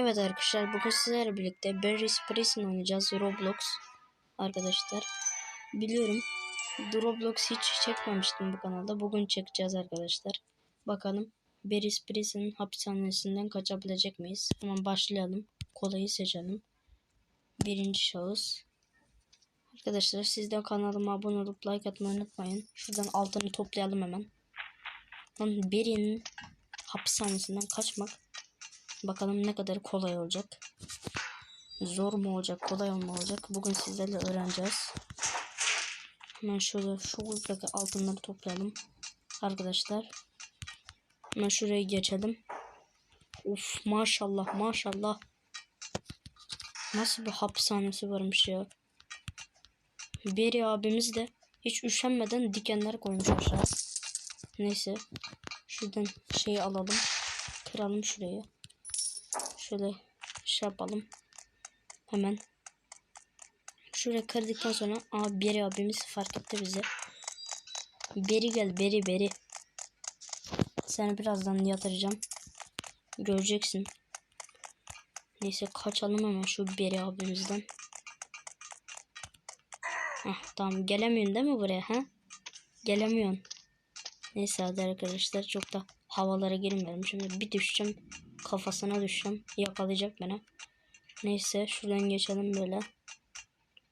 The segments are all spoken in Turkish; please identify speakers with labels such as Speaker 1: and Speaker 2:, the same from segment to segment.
Speaker 1: Evet arkadaşlar bugün sizlerle birlikte Berries Prison oynayacağız Roblox arkadaşlar. Biliyorum Roblox hiç çekmemiştim bu kanalda. Bugün çekeceğiz arkadaşlar. Bakalım Berries Prison hapishanesinden kaçabilecek miyiz? Hemen başlayalım. Kolayı seçelim. Birinci şahıs. Arkadaşlar siz de kanalıma abone olup like atmayı unutmayın. Şuradan altını toplayalım hemen. Lan Berry'nin hapishanesinden kaçmak Bakalım ne kadar kolay olacak. Zor mu olacak, kolay mı olacak? Bugün sizlerle öğreneceğiz. Hemen şöyle şu uzdaki altınları toplayalım. Arkadaşlar. Hemen şuraya geçelim. Uf maşallah maşallah. Nasıl bir hapishanesi varmış ya. Beri abimiz de hiç üşenmeden dikenler koymuş aşağı. Neyse. Şuradan şeyi alalım. Kıralım şurayı. Şöyle şey yapalım. Hemen. Şuraya kırdıktan sonra aa Beri abimiz fark etti bizi. Beri gel Beri Beri. Seni birazdan yatıracağım. Göreceksin. Neyse kaçalım hemen şu Beri abimizden. Heh, tamam gelemiyorsun değil mi buraya ha? Gelemiyorsun. Neyse hadi arkadaşlar çok da havalara girmeyelim. Şimdi bir düşeceğim kafasına düşeceğim. Yakalayacak beni. Neyse şuradan geçelim böyle.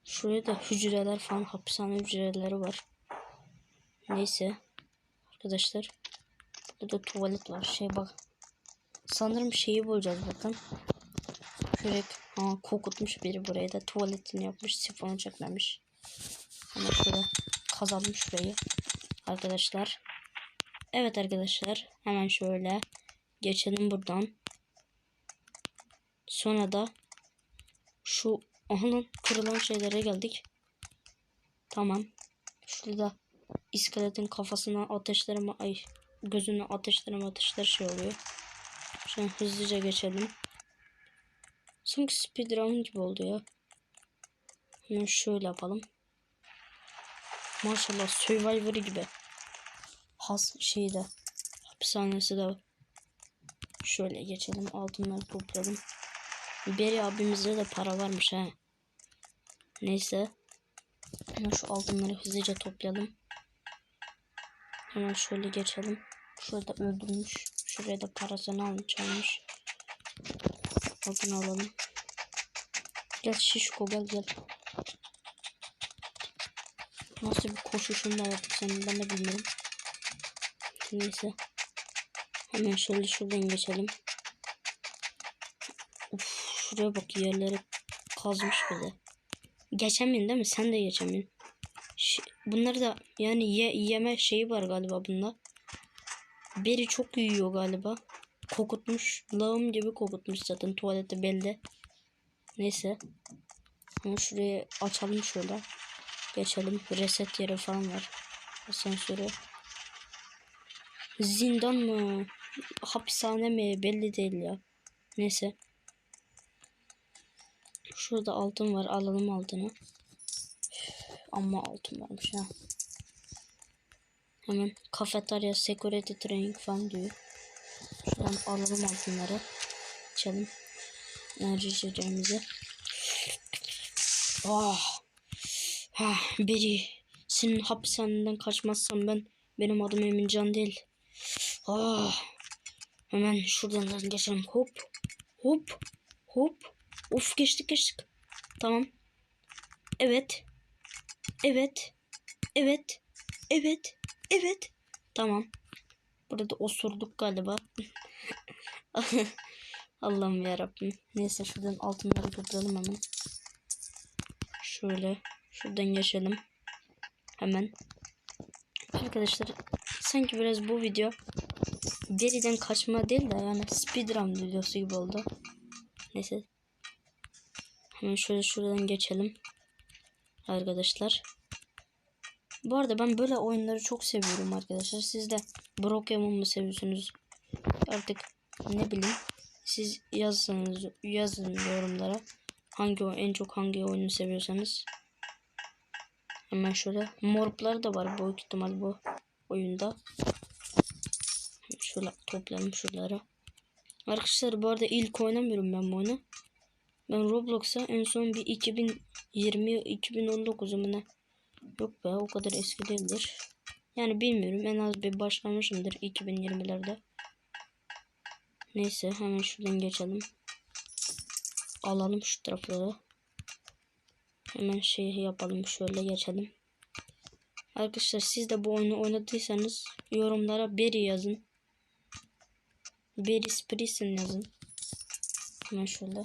Speaker 1: Şuraya da hücreler falan hapishane hücreleri var. Neyse. Arkadaşlar. Burada tuvalet var. Şey bak. Sanırım şeyi bulacağız bakın. Şöyle ha, kokutmuş biri buraya da tuvaletini yapmış. Sifonu çekmemiş. Ama şöyle kazalım şurayı. Arkadaşlar. Evet arkadaşlar. Hemen şöyle geçelim buradan. Sonra da şu aha kırılan şeylere geldik. Tamam. Şurada iskeletin kafasına ateşlerime ay gözüne ateşlerime ateşler şey oluyor. Şimdi hızlıca geçelim. Sanki speedrun gibi oldu ya. Hemen şöyle yapalım. Maşallah Survivor gibi. Has şeyde hapishanesi de Şöyle geçelim altınları toplayalım. Beri abimizde de para varmış ha. Neyse. Hemen şu altınları hızlıca toplayalım. Hemen şöyle geçelim. Şurada öldürmüş. Şuraya da parasını almış çalmış. Altın alalım. Gel şişko gel gel. Nasıl bir koşuşun da yaptı senin ben de bilmiyorum. Neyse. Hemen şöyle şuradan geçelim. Şuraya bak yerleri kazmış bize. Geçemin değil mi? Sen de geçemin. Ş bunları da yani ye yeme şeyi var galiba bunda. Beri çok yiyor galiba. Kokutmuş. Lağım gibi kokutmuş zaten tuvalette belli. Neyse. Ama şurayı açalım şöyle. Geçelim. Reset yeri falan var. Asansörü. Zindan mı? Hapishane mi? Belli değil ya. Neyse. Şurada altın var. Alalım altını. Ama altın varmış ha. Hemen kafeterya, security training falan diyor. Şuradan alalım altınları. Açalım. Enerji içeceğimizi. Oh. Ah, biri senin hapishaneden kaçmazsam ben benim adım Emincan değil. Ah. Hemen şuradan geçelim. Hop. Hop. Hop. Of geçtik geçtik. Tamam. Evet. Evet. Evet. Evet. Evet. Tamam. Burada osurduk galiba. Allah'ım yarabbim. Neyse şuradan altınları toplayalım hemen. Şöyle. Şuradan geçelim. Hemen. Arkadaşlar sanki biraz bu video geriden kaçma değil de yani speedrun videosu gibi oldu. Neyse. Hemen şöyle şuradan geçelim. Arkadaşlar. Bu arada ben böyle oyunları çok seviyorum arkadaşlar. Siz de Brokeman mı seviyorsunuz? Artık ne bileyim. Siz yazsanız yazın yorumlara. Hangi en çok hangi oyunu seviyorsanız. Hemen şöyle morplar da var bu ihtimal bu oyunda. Şöyle toplayalım şunları. Arkadaşlar bu arada ilk oynamıyorum ben bu oyunu. Ben Roblox'a en son bir 2020 2019'u mu ne? Yok be o kadar eski değildir. Yani bilmiyorum en az bir başlamışımdır 2020'lerde. Neyse hemen şuradan geçelim. Alalım şu tarafları. Hemen şey yapalım şöyle geçelim. Arkadaşlar siz de bu oyunu oynadıysanız yorumlara Berry yazın. Berry Sprison yazın. Hemen şöyle.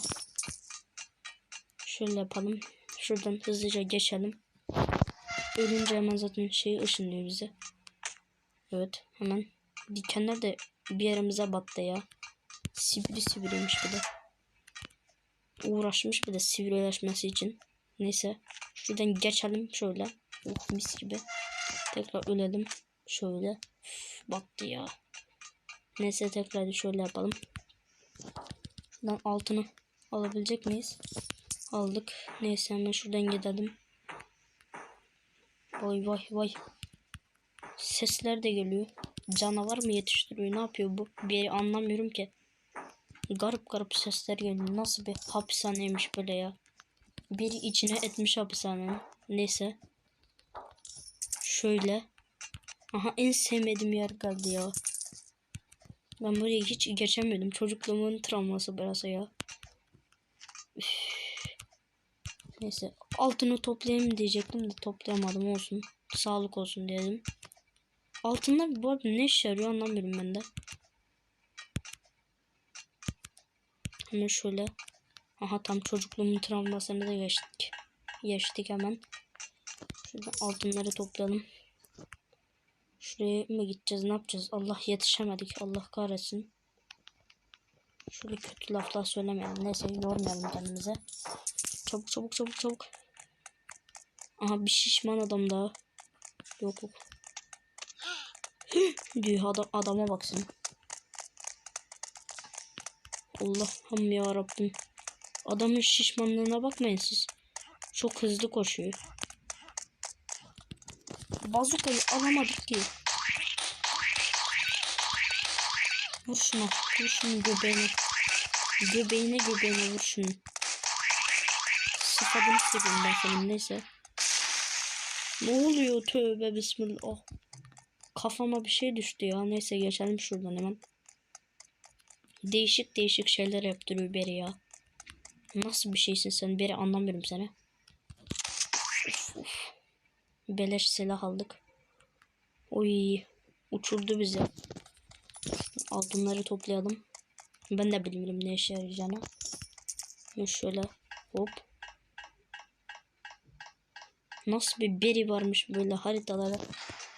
Speaker 1: Şöyle yapalım. Şuradan hızlıca geçelim. Ölünce hemen zaten şey ışınlıyor bize. Evet hemen. Dikenler de bir yerimize battı ya. Sivri sivriymiş bir de. Uğraşmış bir de sivrileşmesi için. Neyse. Şuradan geçelim şöyle. Oh mis gibi. Tekrar ölelim. Şöyle. Üf, battı ya. Neyse tekrar şöyle yapalım. Şuradan altını alabilecek miyiz? Aldık. Neyse hemen şuradan gidelim. Vay vay vay. Sesler de geliyor. Canavar mı yetiştiriyor? Ne yapıyor bu? Bir anlamıyorum ki. Garip garip sesler geliyor. Nasıl bir hapishaneymiş böyle ya. Biri içine etmiş hapishanenin. Neyse. Şöyle. Aha en sevmediğim yer geldi ya. Ben buraya hiç geçemiyordum. Çocukluğumun travması burası ya. Üf. Neyse altını toplayayım diyecektim de toplayamadım olsun. Sağlık olsun diyelim. Altınlar bu arada ne işe yarıyor anlamıyorum ben de. Hemen şöyle. Aha tam çocukluğumun travmasını da geçtik. Geçtik hemen. Şuradan altınları toplayalım. Şuraya mı gideceğiz ne yapacağız? Allah yetişemedik. Allah kahretsin. Şöyle kötü laflar söylemeyelim. Neyse yormayalım kendimize. Çabuk çabuk çabuk çabuk. Aha bir şişman adam daha. Yok yok. Diyor adam, adama baksın. Allah'ım ya Rabbim. Adamın şişmanlığına bakmayın siz. Çok hızlı koşuyor. Bazukayı alamadık ki. Vur şuna. Vur şunu göbeğine. Göbeğine göbeğine vur şunu. Sıfadını seveyim ben neyse. Ne oluyor tövbe bismillah. Oh. Kafama bir şey düştü ya. Neyse geçelim şuradan hemen. Değişik değişik şeyler yaptırıyor Beri ya. Nasıl bir şeysin sen Beri anlamıyorum seni. Uf, uf. Beleş silah aldık. Oy. Uçurdu bizi. Altınları toplayalım. Ben de bilmiyorum ne işe yarayacağını. Şöyle hop. Nasıl bir beri varmış böyle haritalara.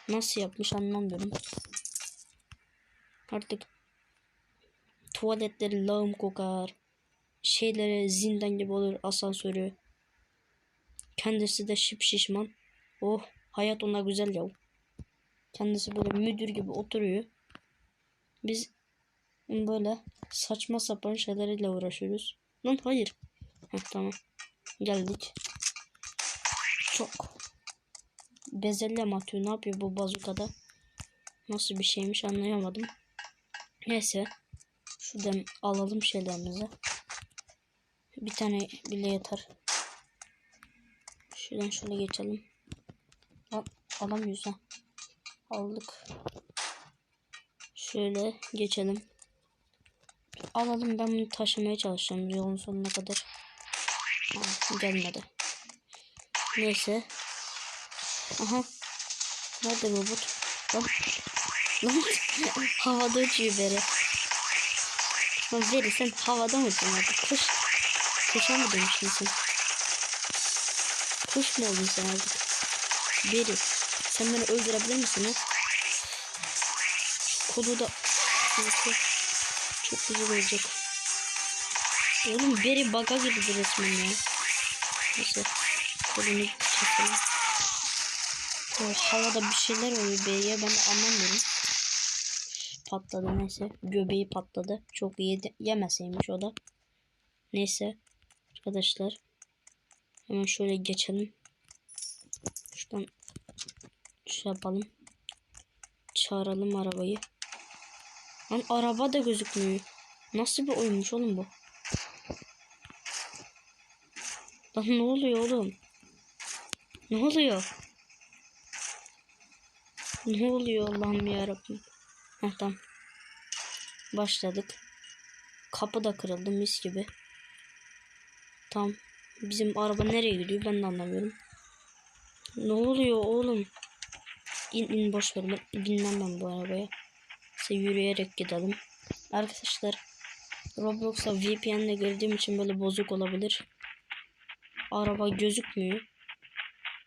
Speaker 1: Nasıl yapmış anlamıyorum. Artık tuvaletleri lağım kokar. Şeylere zindan gibi olur asansörü. Kendisi de şip şişman. Oh hayat ona güzel ya. Kendisi böyle müdür gibi oturuyor. Biz böyle saçma sapan şeylerle uğraşıyoruz. Lan hayır. Heh, tamam. Geldik. Çok. Bezelye mi atıyor? Ne yapıyor bu bazukada? Nasıl bir şeymiş anlayamadım. Neyse. Şuradan alalım şeylerimizi. Bir tane bile yeter. Şuradan şöyle geçelim. Al, alamıyoruz ha. Aldık. Şöyle geçelim. Alalım ben bunu taşımaya çalışacağım yolun sonuna kadar. Ha, gelmedi. Neyse. Aha. Nerede robot? Lan. Lan. havada uçuyor beri. Lan beri sen havada mı uçuyorsun artık? Kuş. Kuşa mı dönüştün sen? Kuş mu oldun sen artık? Beri. Sen beni öldürebilir misin ha? Kolu da. Çok güzel olacak. Oğlum beri baga girdi resmen ya. Neyse. Kolunu çekelim. O havada bir şeyler oluyor beriye ben de anlamıyorum. Patladı neyse. Göbeği patladı. Çok yedi. Yemeseymiş o da. Neyse. Arkadaşlar. Hemen şöyle geçelim. Şuradan şey yapalım. Çağıralım arabayı. Lan araba da gözükmüyor. Nasıl bir oyunmuş oğlum bu? Lan ne oluyor oğlum? Ne oluyor? Ne oluyor Allah'ım yarabbim. Heh tamam. Başladık. Kapı da kırıldı mis gibi. Tam bizim araba nereye gidiyor ben de anlamıyorum. Ne oluyor oğlum? İn in boş ver ben binmem ben bu arabaya. Size yürüyerek gidelim. Arkadaşlar Roblox'a VPN'le girdiğim için böyle bozuk olabilir. Araba gözükmüyor.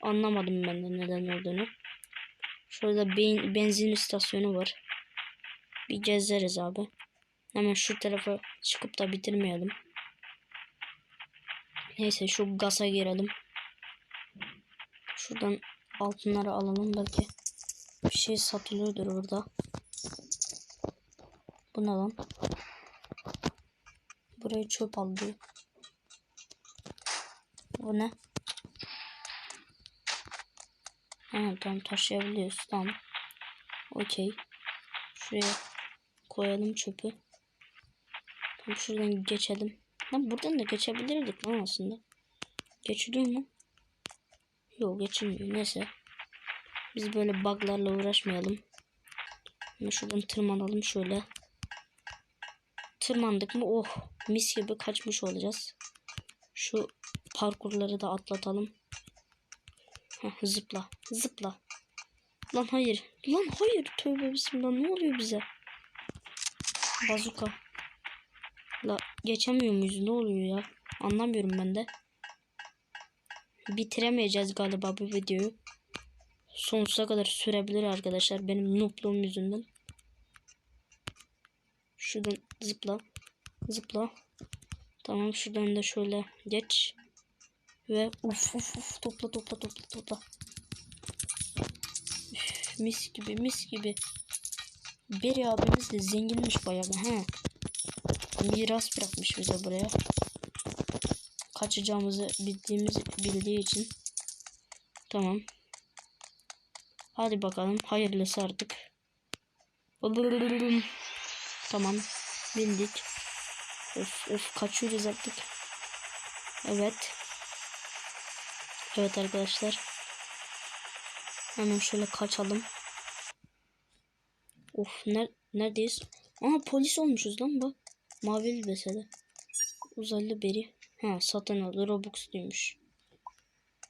Speaker 1: Anlamadım ben de neden olduğunu. Şurada ben, benzin istasyonu var. Bir gezeriz abi. Hemen şu tarafa çıkıp da bitirmeyelim. Neyse şu gaza girelim. Şuradan altınları alalım belki. Bir şey satılıyordur orada. Bu ne lan? Buraya çöp al diyor. Bu ne? Ha tamam taşıyabiliyoruz. Tamam. Okey. Şuraya koyalım çöpü. Tamam şuradan geçelim. Lan buradan da geçebilirdik lan aslında. Geçiliyor mu? Yok geçilmiyor. Neyse. Biz böyle buglarla uğraşmayalım. Ama şuradan tırmanalım şöyle. Tırmandık mı oh mis gibi kaçmış olacağız. Şu parkurları da atlatalım. Heh, zıpla zıpla. Lan hayır. Lan hayır. Tövbe bismillah ne oluyor bize? Bazuka. La geçemiyor muyuz? Ne oluyor ya? Anlamıyorum ben de. Bitiremeyeceğiz galiba bu videoyu. Sonsuza kadar sürebilir arkadaşlar. Benim noobluğum yüzünden. Şuradan zıpla. Zıpla. Tamam şuradan da şöyle geç. Ve uf uf uf topla topla topla topla. Üf, mis gibi mis gibi. Beri abimiz de zenginmiş bayağı. He. Miras bırakmış bize buraya. Kaçacağımızı bildiğimiz bildiği için. Tamam. Hadi bakalım. Hayırlısı artık. Tamam. Bindik. Of of kaçıyoruz artık. Evet. Evet arkadaşlar. Hemen şöyle kaçalım. Of ner neredeyiz? Aa polis olmuşuz lan bu. Mavi besede. Uzaylı beri. Ha satın aldı. Robux diyormuş.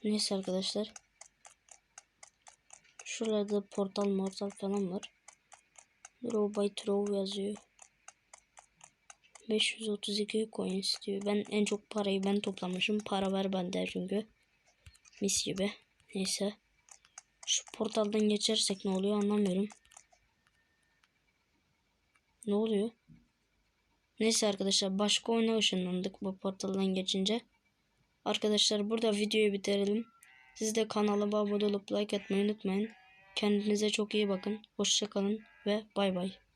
Speaker 1: Neyse arkadaşlar. Şurada portal mortal falan var. Draw by Throw yazıyor. 532 coin istiyor. Ben en çok parayı ben toplamışım. Para ver bende çünkü. Mis gibi. Neyse. Şu portaldan geçersek ne oluyor anlamıyorum. Ne oluyor? Neyse arkadaşlar başka oyuna ışınlandık bu portaldan geçince. Arkadaşlar burada videoyu bitirelim. Siz de kanalıma abone olup like atmayı unutmayın. Kendinize çok iyi bakın. Hoşçakalın ve bay bay.